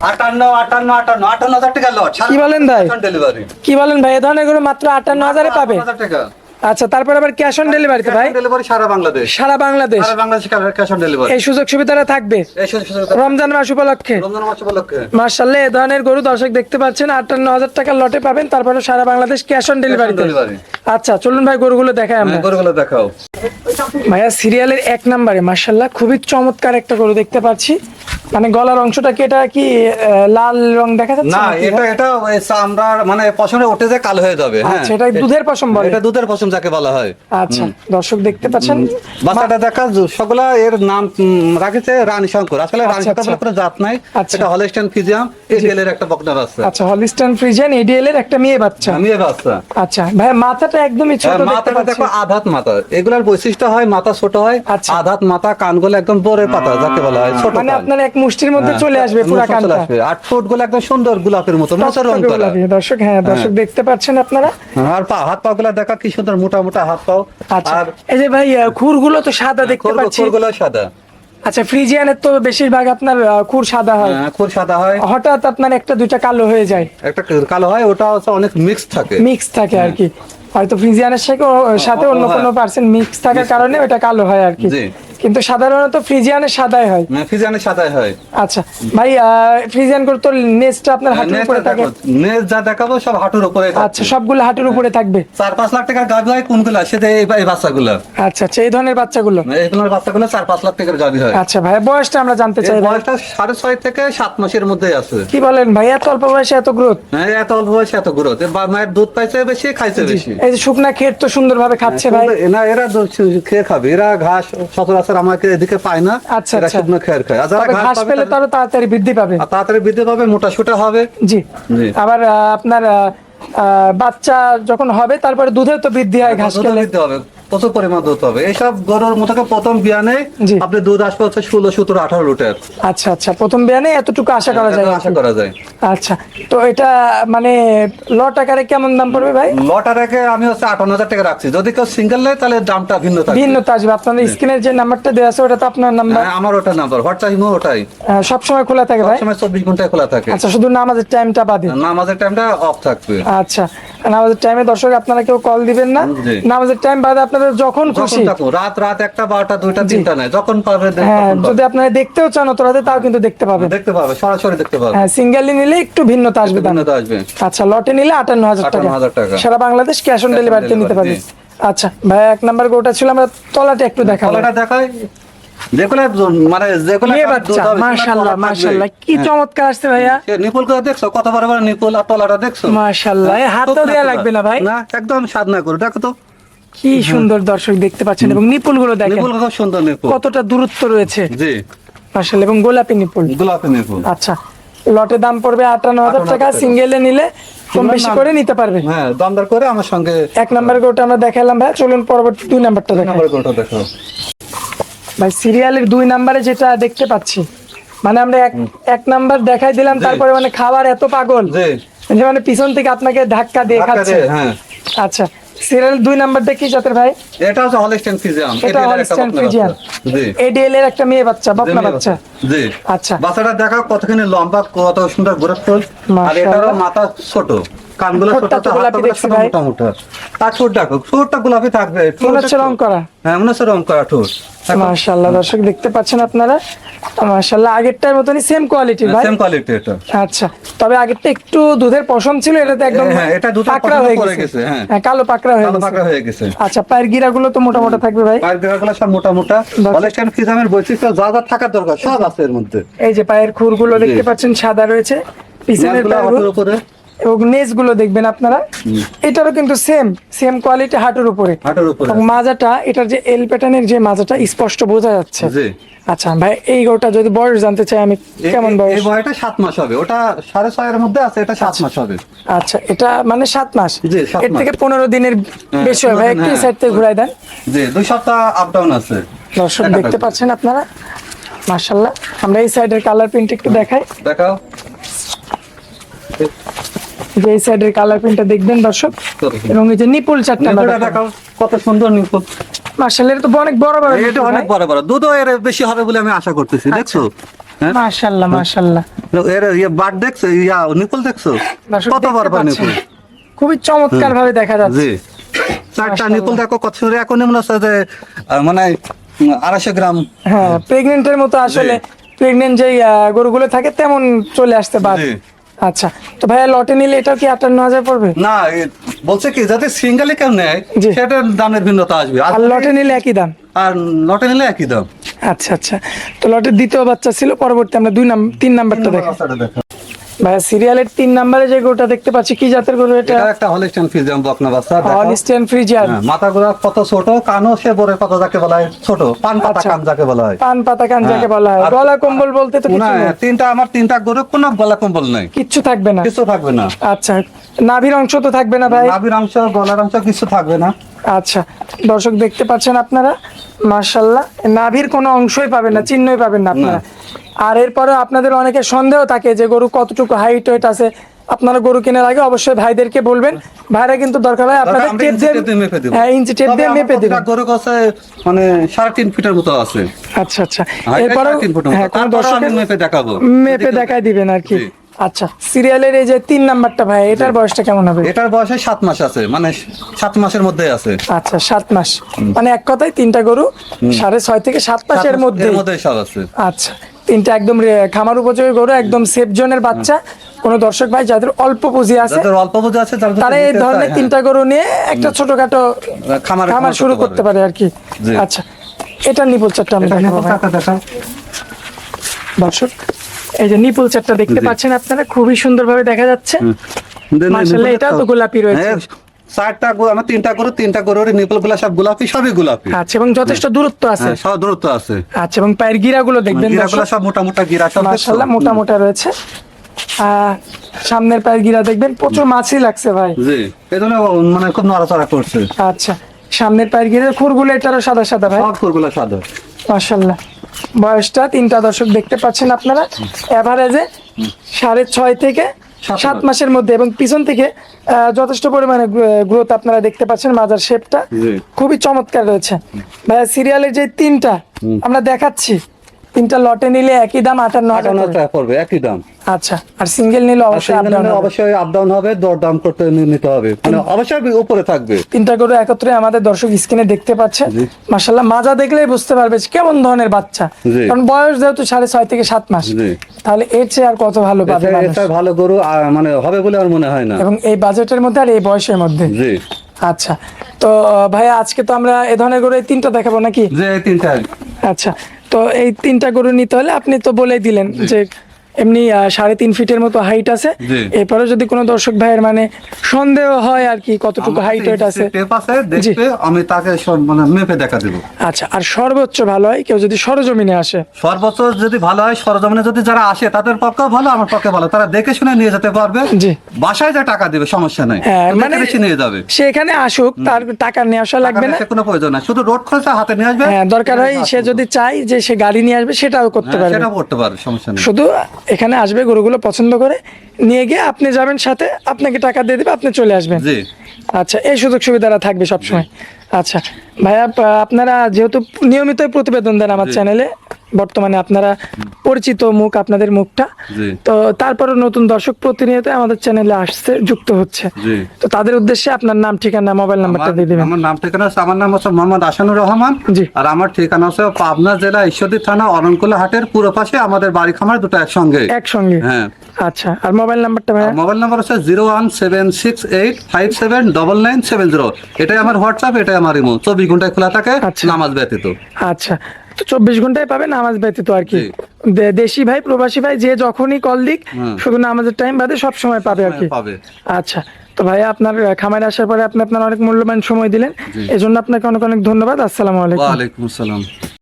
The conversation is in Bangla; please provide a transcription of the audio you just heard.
আটান্ন আটান্ন আটান্ন আটান্ন হাজার টাকা লট। কি বলেন ভাই? ডেলিভারি কি বলেন ভাই? এ ধরনের গরু মাত্র আটান্ন হাজারে পাবে? টাকা। আচ্ছা তারপর আবার ক্যাশ অন ডেলিভারিতে ভাই? ডেলিভারি সারা বাংলাদেশ। সারা বাংলাদেশ। সারা বাংলাদেশ ক্যাশ অন ডেলিভারি এই সুযোগ সুবিধাটা থাকবে? এই সুযোগ সুবিধা রমজান মাস উপলক্ষে? রমজান মাস উপলক্ষে। মার্শাল্লাহ এ ধরনের গরু দর্শক দেখতে পাচ্ছেন আটান্ন হাজার টাকার লটে পাবেন তারপরে সারা বাংলাদেশ ক্যাশ অন ডেলিভারি। আচ্ছা চলুন ভাই গরুগুলো দেখাই আমরা। গরুগুলো দেখাও। ভাইয়া সিরিয়ালের এক নম্বরে মার্শাল্লাহ খুবই চমৎকার একটা গরু দেখতে পাচ্ছি। মানে গলার অংশটা কি এটা কি লাল রং দেখা যাচ্ছে না এটা এটা চামড়ার মানে পশমে উঠে যায় কালো হয়ে যাবে হ্যাঁ। আচ্ছা এটা দুধের পশম বলে। এটা দুধের পশম যাকে বলা হয়। আচ্ছা দর্শক দেখতে পাচ্ছেন। বাচ্চাটা দেখা সবগুলা এর নাম রাখেছে রানী শঙ্কর। আসলে রানী শঙ্কর কোনো জাত নাই আচ্ছা। এটা হলস্টাইন ফিজিয়াম এডিএল এর একটা বকনা বাচ্চা আচ্ছা হলিস্টান ফ্রিজিয়ান এডিএল এর একটা মেয়ে বাচ্চা। আমি এ বাচ্চা। আচ্ছা ভাই মাথাটা একদমই ছোট হ্যাঁ, মাথাটা দেখো আধাত মাথা। এগুলার বৈশিষ্ট্য হয় মাথা ছোট হয় আচ্ছা। আধাত মাথা কানগুলো একদম বোরের পাতা যাকে বলা হয় ছোট মানে। আপনার এক মুষ্টির মধ্যে হ্যাঁ, চলে আসবে পুরো কানটা। আর ঠোঁটগুলো একদম সুন্দর গোলাপের মতো মোচা রং করা দর্শক হ্যাঁ দর্শক দেখতে পাচ্ছেন আপনারা? আর পা হাত পা গুলা দেখা কি সুন্দর মোটা মোটা হাত পাও। আচ্ছা আর এই যে ভাই আহ, খুরগুলো তো সাদা দেখতে পাচ্ছি। গুলো সাদা। আচ্ছা ফ্রিজিয়ানের তো বেশিরভাগ আপনার খুর সাদা হয়। হ্যাঁ, খুব সাদা হয়। হঠাৎ আপনার একটা দুইটা কালো হয়ে যায়। একটা কালো হয় ওটা হচ্ছে অনেক মিক্স থাকে। মিক্স থাকে আর কি। হয়তো ফ্রিজিয়ানের সাথে সাথে অন্য হ্যাঁ। কোনো পার্সেন্ট মিক্স থাকার কারণে ওটা কালো হয় আর কি। জি। কিন্তু সাধারণত ফ্রিজিয়ানের সাদাই হয়। ফিজানে সাদাই হয়। আচ্ছা ভাই ফ্রিজিয়ান করে তো নেসটা আপনার হাঁটুর উপরে থাকে। নেজ যা দেখাবো সব হাঁটুর উপরে। আচ্ছা সবগুলো হাঁটুর উপরে থাকবে। চার পাঁচ লাখ টাকার গাভি হয় কোনগুলো? সেটা এই এই বাচ্চাগুলো। আচ্ছা আচ্ছা এই ধরনের বাচ্চাগুলো? এইগুলোর বাচ্চাগুলো চার পাঁচ লাখ টাকার গাভি হয়। আচ্ছা ভাই বয়সটা আমরা জানতে চাই বয়সটা সাড়ে ছয় থেকে সাত মাসের মধ্যে আছে। কি বলেন ভাই এত অল্প বয়সে এত গ্রোথ হ্যাঁ, এত অল্প বয়সে এত গ্রোথ মায়ের দুধ পাইছে বেশি খাইছে বেশি। এই যে শুকনা ক্ষেত তো সুন্দরভাবে খাচ্ছে ভাই। না এরা দুধ খেয়ে খাবে। এরা ঘাস সচরাচর আমাকে এদিকে পায় না আচ্ছা। শুকনো খেয়ে খায় আর যারা ঘাস ঘাস পেলে তাদের- তাড়াতাড়ি বৃদ্ধি পাবে। তাড়াতাড়ি বৃদ্ধি পাবে মোটা সোটা হবে। জি। আবার আপনার বাচ্চা যখন হবে তারপরে দুধের তো বৃদ্ধি হয় ঘাস দুধও খেলে। বৃদ্ধি হবে। প্রচুর পরিমাণ দুধ এইসব গরুর প্রথম বিয়ানে আপনি দুধ আসবে হচ্ছে ষোলো সতেরো আঠারো লিটার। আচ্ছা আচ্ছা। প্রথম বিয়ানে এতটুকু আশা করা যায় আশা করা যায়। আচ্ছা। তো এটা মানে লট আকারে কেমন দাম পড়বে ভাই? লটার আগে আমি হচ্ছে আটান্ন হাজার টাকা রাখছি। যদি কেউ সিঙ্গেল নেয় তাহলে দামটা ভিন্ন থাকবে। ভিন্নতা আসবে। আপনাদের স্ক্রিনের যে নাম্বারটা দেওয়া আছে ওটা তো আপনার নাম্বার? হ্যাঁ, আমার ওটা নাম্বার। হোয়াটসঅ্যাপ ইমো ওটাই। সব সময় খোলা থাকে ভাই? সময় চব্বিশ ঘন্টায় খোলা থাকে। আচ্ছা শুধু নামাজের টাইমটা বাদে নামাজের টাইমটা অফ থাকবে। আচ্ছা। নামাজের টাইমে দর্শক আপনারা কেউ কল দিবেন না। নামাজের টাইম বাদে আপনাদের যখন খুশি। রাত রাত একটা বারোটা দুইটা তিনটা নেয় যখন হ্যাঁ যদি আপনারা দেখতেও চান অত রাতে তাও কিন্তু দেখতে পাবেন। দেখতে পাবে সরাসরি দেখতে পাবে হ্যাঁ সিঙ্গেলি নিলে একটু ভিন্নতা আসবে ভিন্নতা আসবে। আচ্ছা লটে নিলে আটান্ন হাজার টাকা। সারা বাংলাদেশ ক্যাশ অন ডেলিভারিতে নিতে পারবে। আচ্ছা ভাই এক নাম্বার গোটা ছিল আমরা তলাটা একটু দেখাবো। কলাটা দেখায় যেগুলো মানে যেগুলো মাশাআল্লাহ মাশাআল্লাহ কি চমৎকার আসছে ভাইয়া। নিপুল করে দেখছ? কত বড় বড় নিপুল আর তলাটা দেখছ? মাশাআল্লাহ হাতও দেয়া লাগবে না ভাই। না একদম স্বাদ না করে দেখো তো। কি সুন্দর দর্শক দেখতে পাচ্ছেন এবং নিপুলগুলো দেখেন। খুব সুন্দর নিপুল কতটা দূরত্ব রয়েছে। জি। মাশাআল্লাহ এবং গোলাপি নিপুল গোলাপি নিপুল আচ্ছা লটে দাম পড়বে আটান্ন হাজার টাকা। সিঙ্গেলে নিলে কম বেশি করে নিতে পারবে। হ্যাঁ দমদার করে আমার সঙ্গে এক নাম্বার গোটা আমরা দেখালাম ভাই। চলুন পরবর্তী দুই নাম্বারটা কোনটা দেখো ভাই সিরিয়ালের দুই নাম্বারে যেটা দেখতে পাচ্ছি মানে আমরা এক এক নাম্বার দেখাই দিলাম তারপরে মানে খাবার এত পাগল। যে মানে পিছন থেকে আপনাকে ধাক্কা দিয়ে খাচ্ছে। হ্যাঁ। আচ্ছা সিরিয়াল দুই নাম্বারটা কি জাতের ভাই? এটা হচ্ছে হলিস্টেন ফিজিয়াম এটা হলিস্টাইন ফ্রিজিয়ান জি। এডিএল এর একটা মেয়ে বাচ্চা বাপনা বাচ্চা। জি। আচ্ছা। বাচ্চাটা দেখা কতখানি লম্বা কত সুন্দর গুরুত্ব আর। এটারও মাথা ছোট। কানগুলো ছোট ঠোঁটটা তো তো গোলাপি দেখছি ভাই। মোটা মোটা আর ঠোঁট দেখো ঠোঁটটা গোলাপি থাকবে ঠোঁট হচ্ছে রং করা। হ্যাঁ মনে হচ্ছে রং করা ঠোঁট। মাশাআল্লাহ দর্শক দেখতে পাচ্ছেন আপনারা? মাশাআল্লাহ আগেরটার মতনই সেম কোয়ালিটির ভাই। সেম কোয়ালিটি এটা। আচ্ছা তবে আগেরটা একটু দুধের পশম ছিল একদম হ্যাঁ, এটা দুধের পাকড়া হয়ে গেছে। হ্যাঁ। হ্যাঁ কালো পাকড়া হয়ে গেছে। পাকড়া হয়ে গেছে। আচ্ছা পায়ের গিরাগুলো তো মোটা মোটা থাকবে ভাই? পায়ের সব মোটা মোটা হলিস্টেন ফিজিয়ামের বৈশিষ্ট্য? যা যা থাকার দরকার সব আছে এর মধ্যে। এই যে পায়ের খুরগুলো দেখতে পাচ্ছেন সাদা রয়েছে। পিছনের পায়ের উপরে। এবং নেজগুলো দেখবেন আপনারা? এটারও কিন্তু সেম সেম কোয়ালিটি হাঁটুর উপরে। এবং মাজাটা এটার যে এল প্যাটার্নের যে মাজাটা স্পষ্ট বোঝা যাচ্ছে। আচ্ছা ভাই এই গরুটা যদি বয়স জানতে চাই আমি কেমন বয়স? এই বয়টা সাত মাস হবে। ওটা সাড়ে ছয়ের মধ্যে আছে এটা সাত মাস হবে। আচ্ছা এটা মানে সাত মাস? এর থেকে পনেরো দিনের বেশি হবে। ভাই একটু হ্যাঁ। সাইড থেকে ঘুরাই দেন। জি দুই সপ্তাহ আপ ডাউন আছে। দর্শক দেখতে পাচ্ছেন আপনারা? মার্শাল্লাহ আমরা এই সাইডের কালার প্রিন্ট একটু দেখাই। দেখাও। যে এই সাইডের কালার প্রিন্টটা দেখবেন দর্শক? এবং এই যে নিপুল চারটা দেখাও কত সুন্দর নিপুল মার্শাল এর তো অনেক বড় বড় এটা অনেক বড় বড়। দুধও এর বেশি হবে বলে আমি আশা করতেছি দেখছ? হ্যাঁ? মাশাল্লাহ মাশাল্লাহ এর ইয়ে বাট দেখছ ইয়া নিপল দেখছ? কত বড় বড়। নিপল খুবই চমৎকার ভাবে দেখা যাচ্ছে। জি। চারটা মাশাআল্লাহ। নিপল দেখো কত সুন্দর। এখন মনে হচ্ছে যে মানে আড়াইশো গ্রাম। হ্যাঁ প্রেগনেন্টের মতো আসলে প্রেগনেন্ট যেই গরুগুলো থাকে তেমন চলে আসতে পারে জি। আচ্ছা তো ভাইয়া লটে নিলে এটা কি আটান্ন হাজার পড়বে? না বলছে কি যাতে সিঙ্গেলে কেউ নেয় সেটা সেটার দামের ভিন্নতা আসবে। আর আর লটে নিলে একই দাম? আর লটে নিলে একই দাম। আচ্ছা আচ্ছা তো লটের দ্বিতীয় বাচ্চা ছিল পরবর্তী আমরা দুই নাম তিন নাম্বারটা দেখো। ভাইয়া সিরিয়ালের তিন নাম্বারে যে গরুটা দেখতে পাচ্ছি কি জাতের গরু এটা? এটা একটা হলিস্টান ফিজিয়াম বকনা বাচ্চা হলিস্টিয়ান ফ্রিজিয়ান হ্যাঁ, মাথাগুলো কত ছোট কানও সে বড় কত যাকে বলা হয় ছোট পান পাতা আচ্ছা। কান যাকে বলা হয়। পান পাতা কান যাকে হ্যাঁ। বলা হয়। গলা কম্বল বলতে তো কিছু না তিনটা আমার তিনটা গরু কোনো গলা কম্বল নাই। কিচ্ছু থাকবে না। কিছু থাকবে না। আচ্ছা নাভির অংশ তো থাকবে না ভাই? নাভির অংশ গলার অংশ কিছু থাকবে না। আচ্ছা দর্শক দেখতে পাচ্ছেন আপনারা? মার্শাল্লাহ নাভির কোনো অংশই পাবেন না চিহ্নই পাবেন না আপনারা। আর এরপরে আপনাদের অনেকে সন্দেহ থাকে যে গরু কতটুকু হাইট ওয়েট আছে। আপনারা গরু কেনার আগে অবশ্যই ভাইদেরকে বলবেন। ভাইরা কিন্তু দরকার হয় আপনাদের টেপ দিয়ে মেপে দেব। হ্যাঁ ইঞ্চি টেপ দিয়ে মেপে প্রতিটা দেবেন। গরু কাছে মানে সাড়ে তিন ফিটের মতো আছে। আচ্ছা আচ্ছা। এরপরে। হ্যাঁ কোনো দর্শকের মেপে দেখাবো। মেপে দেখাই দিবেন আর কি। আচ্ছা সিরিয়ালের এই যে তিন নাম্বারটা ভাই এটার বয়সটা কেমন হবে? এটার বয়সে সাত মাস আছে মানে সাত মাসের মধ্যে আছে। আচ্ছা সাত মাস। মানে এক কথায় তিনটা গরু সাড়ে ছয় থেকে সাত মাসের মধ্যে আছে। আচ্ছা তিনটা একদম খামার উপযোগী গরু একদম সেফ জোনের বাচ্চা। কোন দর্শক ভাই যাদের অল্প পুঁজি আছে অল্প পুঁজি আছে তারা এই ধরনের হ্যাঁ। তিনটা গরু নিয়ে একটা ছোটখাটো খামার খামার শুরু করতে পারে আর কি। আচ্ছা এটা নিপুল চারটা আমরা। দর্শক এই যে নিপুল দেখতে পাচ্ছেন আপনারা খুবই সুন্দরভাবে দেখা যাচ্ছে। মাশাআল্লাহ, এটাও তো গোলাপি রয়েছে। হ্যাঁ, চারটা গরু আমার তিনটা গরু তিনটা নিপলগুলা সব গোলাপি সবই গোলাপি। আচ্ছা এবং যথেষ্ট দূরত্ব আছে। হ্যাঁ, সব দূরত্ব আছে। আচ্ছা এবং পায়ের গিরাগুলো দেখবেন গিরাগুলা দর্শক। সব মোটা মোটা গিরা সব মাশাআল্লাহ মোটা মোটা রয়েছে। আহ, সামনের পায়ের গিরা দেখবেন প্রচুর মাছই লাগছে ভাই। জি এই জন্য ও মানে খুব নড়াচড়া করছে। আচ্ছা সামনের পায়ের গিরের খুরগুলো এটারও সাদা সাদা ভাই। সব ফুলগুলো সাদা। মাশাল্লাহ বয়সটা তিনটা দর্শক দেখতে পাচ্ছেন আপনারা। এভারেজে সাড়ে ছয় থেকে সাত মাসের মধ্যে এবং পিছন থেকে আহ, যথেষ্ট পরিমাণে গ্রোথ আপনারা দেখতে পাচ্ছেন মাজার শেপটা খুবই চমৎকার রয়েছে। ভাইয়া সিরিয়ালের যে তিনটা আমরা দেখাচ্ছি। তিনটা লটে নিলে একই দাম আটান্ন আটান্ন টাকা পড়বে একই দাম। আচ্ছা আর সিঙ্গেল নিলে অবশ্যই। অবশ্যই আপ ডাউন হবে দর দাম করতে নিতে হবে। মানে অবশ্যই উপরে থাকবে। তিনটা গরু একত্রে আমাদের দর্শক স্ক্রিনে দেখতে পাচ্ছে। জি। মাসাল্লাহ মাজা দেখলেই বুঝতে পারবে কেমন ধরনের বাচ্চা। কারণ বয়স যেহেতু সাড়ে ছয় থেকে সাত মাস তাহলে এর চেয়ে আর কত ভালো পাবে এটা- ভালো গরু মানে হবে বলে আর মনে হয় না। এবং এই বাজেটের মধ্যে আর এই বয়সের মধ্যে। জি। আচ্ছা তো ভাইয়া আজকে তো আমরা এ ধরনের গরু তিনটা দেখাবো নাকি? এই তিনটা আচ্ছা তো এই তিনটা গরু নিতে হলে আপনি তো বলে দিলেন যে এমনি সাড়ে তিন ফিটের মতো হাইট আছে। এরপরে যদি কোনো দর্শক ভাইয়ের মানে সন্দেহ হয় আর কি কতটুকু হাইট ওয়েট আছে। আমি তাকে মানে মেপে দেখা দেবো। আচ্ছা আর সর্বোচ্চ ভালো হয় কেউ যদি সরজমিনে আসে? সর্বোচ্চ যদি ভালো হয় সরজমিনে যদি যারা আসে তাদের পক্ষেও ভালো আমার পক্ষে ভালো। তারা দেখে শুনে নিয়ে যেতে পারবে। জি। বাসায় যা টাকা দেবে সমস্যা নাই। হ্যাঁ, মানে- বেশি নিয়ে যাবে। সে এখানে আসুক তার টাকা নিয়ে আসা লাগবে না। কোনো প্রয়োজন নাই। শুধু রোড খরচা হাতে নিয়ে আসবে। হ্যাঁ দরকার হয় সে যদি চায় যে সে গাড়ি নিয়ে আসবে সেটাও করতে হ্যাঁ, পারবে। সেটাও করতে পারে সমস্যা নেই। শুধু এখানে আসবে গরুগুলো পছন্দ করে নিয়ে গিয়ে আপনি যাবেন সাথে আপনাকে টাকা দিয়ে দেবে আপনি চলে আসবেন। আচ্ছা এই সুযোগ সুবিধাটা থাকবে সবসময়। আচ্ছা ভাইয়া আপনারা যেহেতু নিয়মিত প্রতিবেদন দেন আমার চ্যানেলে বর্তমানে আপনারা পরিচিত মুখ আপনাদের মুখটা। তো তারপরে নতুন দর্শক প্রতিনিয়ত আমাদের চ্যানেলে আসছে যুক্ত হচ্ছে। তো তাদের উদ্দেশ্যে আপনার নাম ঠিকানা মোবাইল নাম্বারটা দিয়ে দিবেন। আমার নাম ঠিকানা হচ্ছে আমার নাম হচ্ছে মোহাম্মদ আসানুর রহমান। জি। আর আমার ঠিকানা হচ্ছে পাবনা জেলা ঈশ্বরদী থানা অরণকুলা হাটের পুরো পাশে আমাদের বাড়ি খামার দুটো একসঙ্গে। একসঙ্গে? হ্যাঁ। আচ্ছা আর মোবাইল নাম্বারটা ভাইয়া? মোবাইল নাম্বার হচ্ছে zero one seven six eight five seven double nine seven zero. এটাই আমার হোয়াটসঅ্যাপ এটাই আমার ইমো। চব্বিশ ঘন্টায় খোলা থাকে আচ্ছা। নামাজ ব্যতীত। আচ্ছা। তো চব্বিশ ঘন্টায় পাবেন নামাজ ব্যতীত আর কি। দেশি ভাই প্রবাসী ভাই যে যখনই কল দিক শুধু নামাজের টাইম বাদে সব সময় পাবে আর কি। আচ্ছা তো ভাই আপনার খামারে আসার পরে আপনি আপনার অনেক মূল্যবান সময় দিলেন। এজন্য আপনাকে অনেক অনেক ধন্যবাদ। আসসালামু আলাইকুম। আসসালাম।